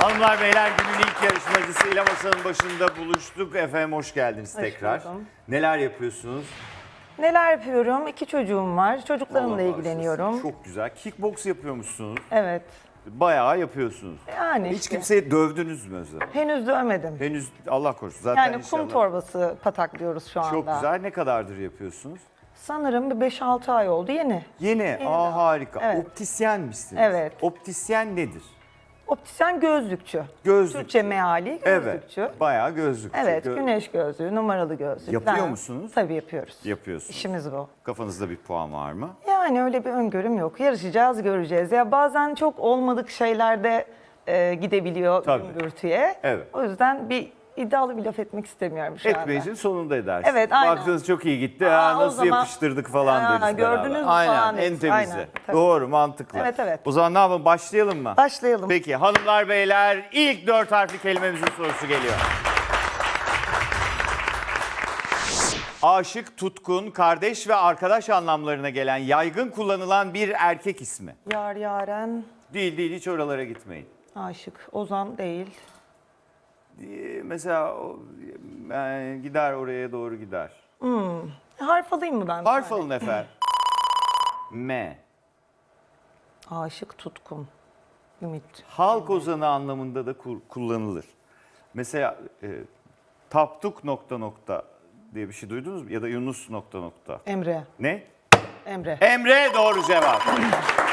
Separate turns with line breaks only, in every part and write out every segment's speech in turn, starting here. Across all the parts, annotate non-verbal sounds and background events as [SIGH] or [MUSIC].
Hanımlar beyler günün ilk yarışmacısıyla masanın başında buluştuk. Efendim hoş geldiniz
Hoş
tekrar.
buldum.
Neler yapıyorsunuz?
Neler yapıyorum? İki çocuğum var. Çocuklarımla
Allah
ilgileniyorum.
Çok güzel. Kickbox yapıyormuşsunuz.
Evet.
Bayağı yapıyorsunuz.
Yani
Hiç
işte.
kimseyi dövdünüz mü Özlem?
Henüz dövmedim.
Henüz Allah korusun. Zaten
Yani kum
inşallah.
torbası pataklıyoruz şu anda.
Çok güzel. Ne kadardır yapıyorsunuz?
Sanırım bir 5-6 ay oldu yeni.
Yeni. Aa harika.
Evet.
Optisyen misiniz?
Evet.
Optisyen nedir?
Optisyen gözlükçü.
Gözlük.
Türkçe meali gözlükçü.
Evet. Bayağı gözlükçü.
Evet,
Gö-
güneş gözlüğü, numaralı gözlük.
Yapıyor
Ben-
musunuz?
Tabii yapıyoruz.
Yapıyorsunuz.
İşimiz bu.
Kafanızda bir puan var mı?
Yani öyle bir öngörüm yok. Yarışacağız, göreceğiz. Ya bazen çok olmadık şeylerde e, gidebiliyor
Tabii.
gümbürtüye.
Evet.
O yüzden bir iddialı bir laf etmek istemiyorum şu anda.
Etmeyicinin sonunda edersin.
Evet, aynen.
Baktınız çok iyi gitti.
Aa,
ha,
o
nasıl
zaman-
yapıştırdık falan
Aa, gördünüz
beraber.
mü
Aynen
falan
en
deriz.
temizi.
Aynen, tabii.
Doğru mantıklı.
Evet, evet.
O zaman ne yapalım başlayalım mı?
Başlayalım.
Peki hanımlar beyler ilk dört harfli kelimemizin sorusu geliyor. Aşık, tutkun, kardeş ve arkadaş anlamlarına gelen yaygın kullanılan bir erkek ismi.
Yar yaren
Değil değil hiç oralara gitmeyin.
aşık. Ozan değil.
Ee, Mesela o, yani gider oraya doğru gider.
Harf alayım mı ben?
Harf alın efendim. M. [CLEARS THROAT]
Aşık tutkun. Ümit.
Halk ozanı anlamında da ku- kullanılır. Mesela e, taptuk nokta nokta diye bir şey duydunuz mu? Ya da Yunus nokta nokta.
Emre.
Ne?
Emre.
Emre doğru cevap. [CLEARS THROAT]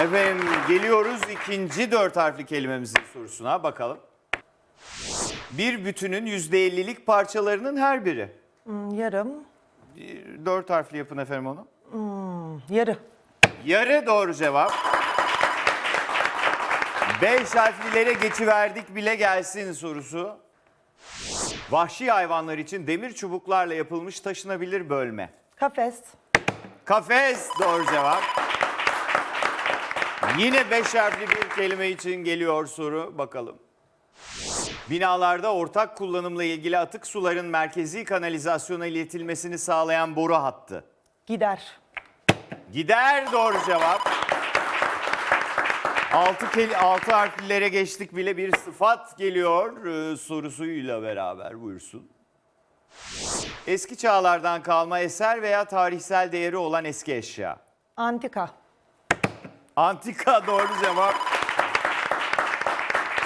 Efendim geliyoruz ikinci dört harfli kelimemizin sorusuna bakalım. Bir bütünün yüzde ellilik parçalarının her biri.
Hmm, yarım.
Bir Dört harfli yapın efendim onu.
Yarı.
Yarı doğru cevap. Beş harflilere geçiverdik bile gelsin sorusu. Vahşi hayvanlar için demir çubuklarla yapılmış taşınabilir bölme.
Kafes.
Kafes doğru cevap. Yine beş harfli bir kelime için geliyor soru. Bakalım. Binalarda ortak kullanımla ilgili atık suların merkezi kanalizasyona iletilmesini sağlayan boru hattı.
Gider.
Gider doğru cevap. Altı, kel- altı harflilere geçtik bile bir sıfat geliyor e, sorusuyla beraber buyursun. Eski çağlardan kalma eser veya tarihsel değeri olan eski eşya.
Antika.
Antika doğru cevap.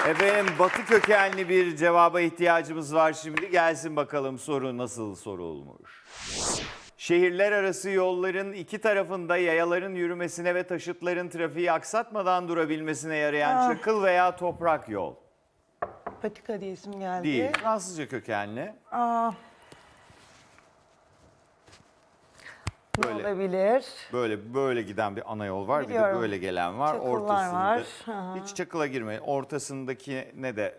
Efendim batı kökenli bir cevaba ihtiyacımız var şimdi. Gelsin bakalım soru nasıl sorulmuş. Şehirler arası yolların iki tarafında yayaların yürümesine ve taşıtların trafiği aksatmadan durabilmesine yarayan
Ah.
çakıl veya toprak yol.
Patika diye isim geldi.
Değil. Fransızca kökenli.
Aa. Ne
Böyle.
olabilir?
Böyle böyle giden bir ana yol var. Bir de
Biliyorum.
böyle gelen var.
Çakıllar
Ortasında
var. Hı.
hiç çakıla girmeyin. Ortasındaki ne de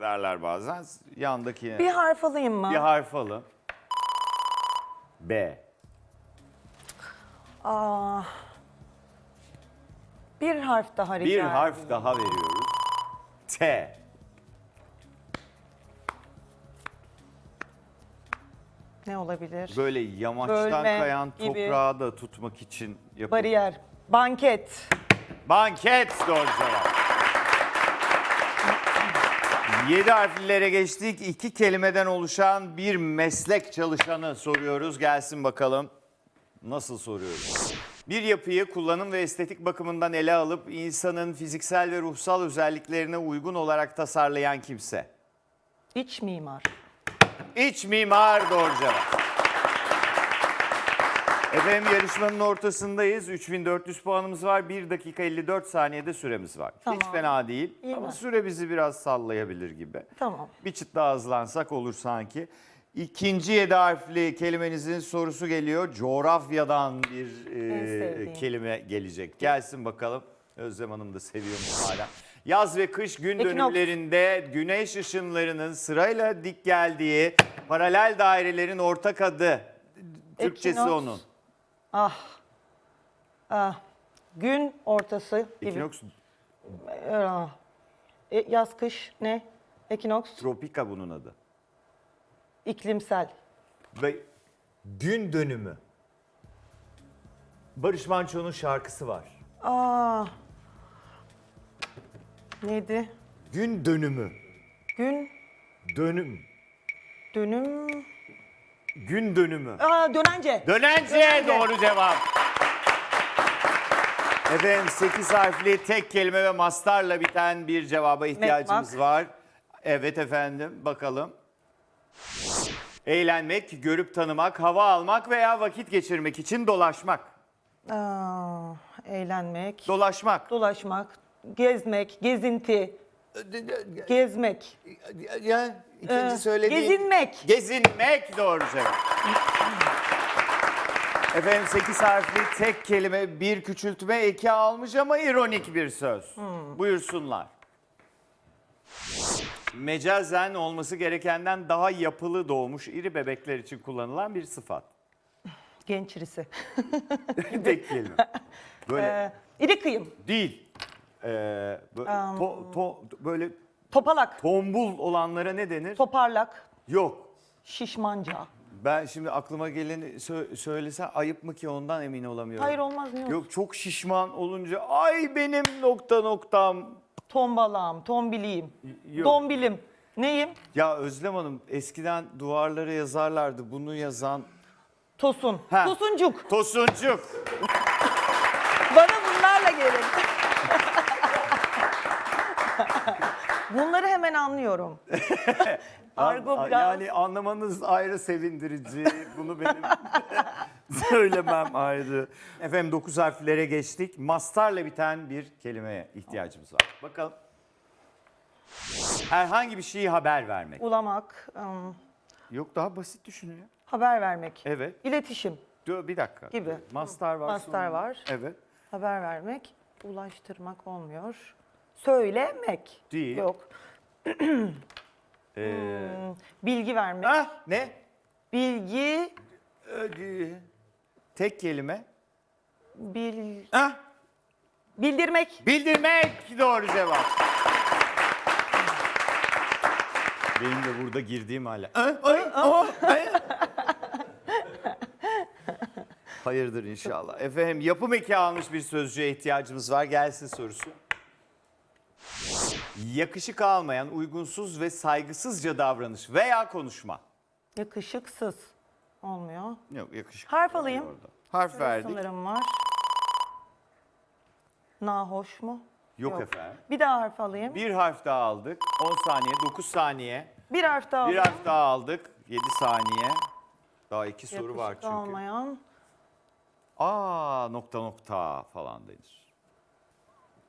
derler bazen. Yandaki
Bir harf alayım mı?
bir harf alın. B.
Aa. Bir harf daha rica
Bir harf daha veriyoruz. T.
Ne olabilir?
Böyle yamaçtan
Bölme
kayan
gibi.
toprağı da tutmak için yapılır.
Bariyer. Banket.
Banket doğru cevap. Yedi harflilere geçtik. İki kelimeden oluşan bir meslek çalışanı soruyoruz. Gelsin bakalım. Nasıl soruyoruz? Bir yapıyı kullanım ve estetik bakımından ele alıp insanın fiziksel ve ruhsal özelliklerine uygun olarak tasarlayan kimse.
İç mimar.
İç mimar doğru cevap. Efendim yarışmanın ortasındayız. 3400 puanımız var. 1 dakika 54 saniyede süremiz var. Hiç
Tamam.
fena değil.
İyi
Ama
mi?
süre bizi biraz sallayabilir gibi.
Tamam.
Bir çıt daha hızlansak olur sanki. İkinci yedi harfli kelimenizin sorusu geliyor. Coğrafyadan bir e,
sevdiğim.
kelime gelecek. Gelsin bakalım. Özlem Hanım da seviyormuş hala. Yaz ve kış gün
Ekinoks.
dönümlerinde güneş ışınlarının sırayla dik geldiği paralel dairelerin ortak adı. Türkçesi
Ekinoks.
onun.
Ah. Ah. Gün ortası gibi.
Ekinoks
Ah. E, yaz kış ne? Ekinoks.
tropika bunun adı.
İklimsel.
Ve gün dönümü. Barış Manço'nun şarkısı var.
Aa. Neydi?
Gün dönümü.
Gün
Dönüm.
dönüm.
Gün dönümü.
Aa dönence.
Dönence
Dönence.
doğru cevap. Efendim 8 harfli tek kelime ve mastarla biten bir cevaba ihtiyacımız
Metmak.
var. Evet efendim bakalım. Eğlenmek, görüp tanımak, hava almak veya vakit geçirmek için dolaşmak.
Aa, eğlenmek.
Dolaşmak.
dolaşmak. Gezmek. Gezinti. Gezmek.
Ya ikinci
Ee,
söylediğim.
Gezinmek.
Gezinmek doğru cevap. Efendim 8 harfli tek kelime bir küçültme eki almış ama ironik bir söz. Buyursunlar. Mecazen olması gerekenden daha yapılı doğmuş iri bebekler için kullanılan bir sıfat.
Genç irisi. [LAUGHS]
tek kelime. [LAUGHS] Böyle
Ee, iri kıyım.
değil. Ee, böyle, to- to- böyle
Topalak.
tombul olanlara ne denir?
Toparlak.
Yok.
Şişmanca.
Ben şimdi aklıma geleni sö- söylese ayıp mı ki ondan emin olamıyorum.
Hayır olmaz ne.
Yok çok şişman olunca ay benim nokta noktam.
Tombalağım, tombiliyim.
yok.
Dombilim. Neyim?
Ya Özlem Hanım eskiden duvarlara yazarlardı bunu yazan
Tosun.
Ha.
Tosuncuk.
Tosuncuk.
Bana bunlarla gelin. [LAUGHS] Bunları hemen anlıyorum. [LAUGHS] Argo biraz.
Yani anlamanız ayrı sevindirici. Bunu benim [LAUGHS] söylemem ayrı. Efendim 9 harflere geçtik. Mastarla biten bir kelimeye ihtiyacımız var. Bakalım. Herhangi bir şeyi haber vermek.
Ulamak, ım,
Yok daha basit düşünün ya.
haber vermek.
Evet.
İletişim,
Dur bir dakika.
Gibi.
Mastar var.
Mastar
sonra-
var.
Evet.
haber vermek, ulaştırmak olmuyor. Söylemek.
Değil.
Yok.
Ee,
Bilgi vermek.
ah ne?
Bilgi,
Ee, Tek kelime.
bil,
Ah
bildirmek.
bildirmek doğru cevap. Benim de burada girdiğim hala. Ah, ay, ah, ay. Hayırdır inşallah. Efendim yapım eki almış bir sözcüğe ihtiyacımız var. Gelsin sorusu. Yakışık almayan, uygunsuz ve saygısızca davranış veya konuşma.
Yakışıksız. Olmuyor.
Yok yakışık.
Harf alayım.
Orada. Harf verdik.
Sanırım var. Nahoş mu?
Yok, efendim.
Bir daha harf alayım. Bir,
Bir harf daha aldık. 10 saniye, 9 saniye.
harf daha
Bir
alayım.
harf daha aldık. 7 saniye. Daha iki soru var
Yakışıklı
çünkü.
olmayan.
Aa nokta nokta falan denir.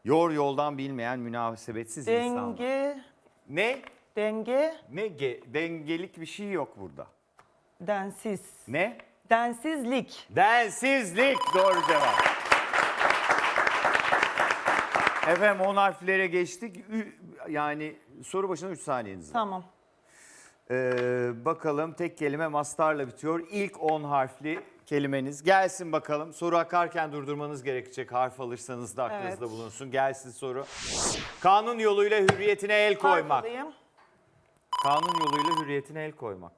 Yor yoldan bilmeyen münasebetsiz insanlar.
Denge,
Ne?
denge,
Ne? Ge- dengelik bir şey yok burada.
densiz.
Ne?
Densizlik.
Densizlik doğru cevap. Efendim 10 harflere geçtik. Ü- Yani soru başına 3 saniyeniz var.
Tamam.
Ee, bakalım tek kelime mastarla bitiyor. İlk 10 harfli kelimeniz. Gelsin bakalım. Soru akarken durdurmanız gerekecek. Harf alırsanız da aklınızda
Evet.
bulunsun. Gelsin soru. Kanun yoluyla hürriyetine el koymak. Kanun yoluyla hürriyetine el koymak.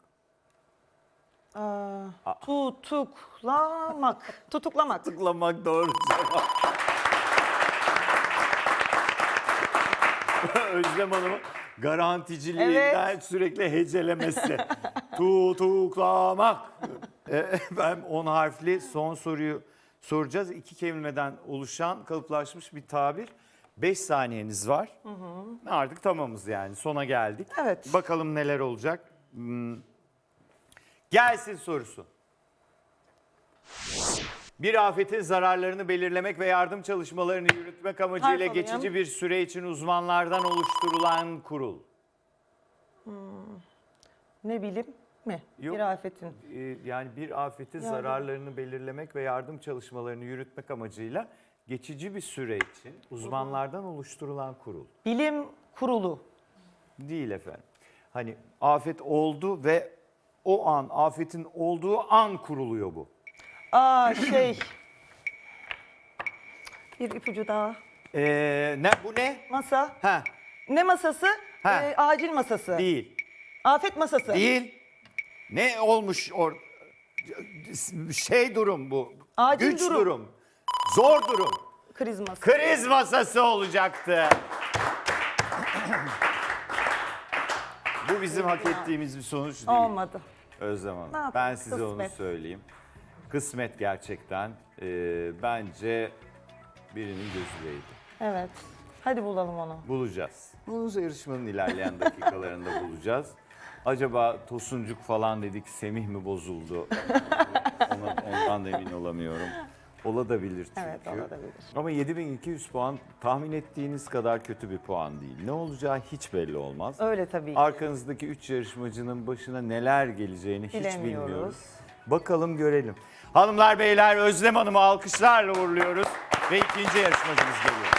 Aa, [LAUGHS] tutuklamak. Tutuklamak.
Tıklamak doğru cevap. [LAUGHS] Özlem Hanım'ın garanticiliğinden sürekli hecelemesi. Tutuklamak. Ee, [LAUGHS] Ben 10 harfli son soruyu soracağız. İki kelimeden oluşan kalıplaşmış bir tabir. 5 saniyeniz var. Artık tamamız yani sona geldik.
Evet.
Bakalım neler olacak. Hmm. Gelsin sorusu. Bir afetin zararlarını belirlemek ve yardım çalışmalarını yürütmek amacıyla
Harf alayım.
geçici bir süre için uzmanlardan oluşturulan kurul.
Ne bilim mi?
Yok.
Bir afetin.
Ee, yani bir afetin
Yardım.
zararlarını belirlemek ve yardım çalışmalarını yürütmek amacıyla geçici bir süre için uzmanlardan oluşturulan kurul.
Bilim kurulu.
Değil efendim. Hani afet oldu ve o an afetin olduğu an kuruluyor bu.
Aa şey. bir ipucu daha.
Ee, ne bu ne?
Masa.
Ha,
Ne masası?
Ha.
Ee, acil masası.
değil.
Afet masası.
Değil. Ne olmuş or şey durum bu.
Acil
Güç
durum.
durum. Zor durum.
Kriz masası.
Kriz masası olacaktı. Bu bizim hak ettiğimiz bir sonuç değil.
Olmadı.
Özlem Hanım.
Ne
Ben size onu
kısmet.
söyleyeyim. Kısmet gerçekten. Ee, bence birinin gözü değdi.
Evet. Hadi bulalım onu.
Bulacağız. Bunu yarışmanın ilerleyen [LAUGHS] dakikalarında bulacağız. Acaba Tosuncuk falan dedik, Semih mi bozuldu? [LAUGHS] Ona, ondan da emin olamıyorum. Olabilir çünkü.
Evet olabilir.
Ama 7200 puan tahmin ettiğiniz kadar kötü bir puan değil. Ne olacağı hiç belli olmaz.
Öyle tabii ki.
Arkanızdaki 3 yarışmacının başına neler geleceğini hiç
Bilemiyoruz.
bilmiyoruz. Bakalım görelim. Hanımlar beyler Özlem Hanım'ı alkışlarla uğurluyoruz ve ikinci yarışmacımız geliyor.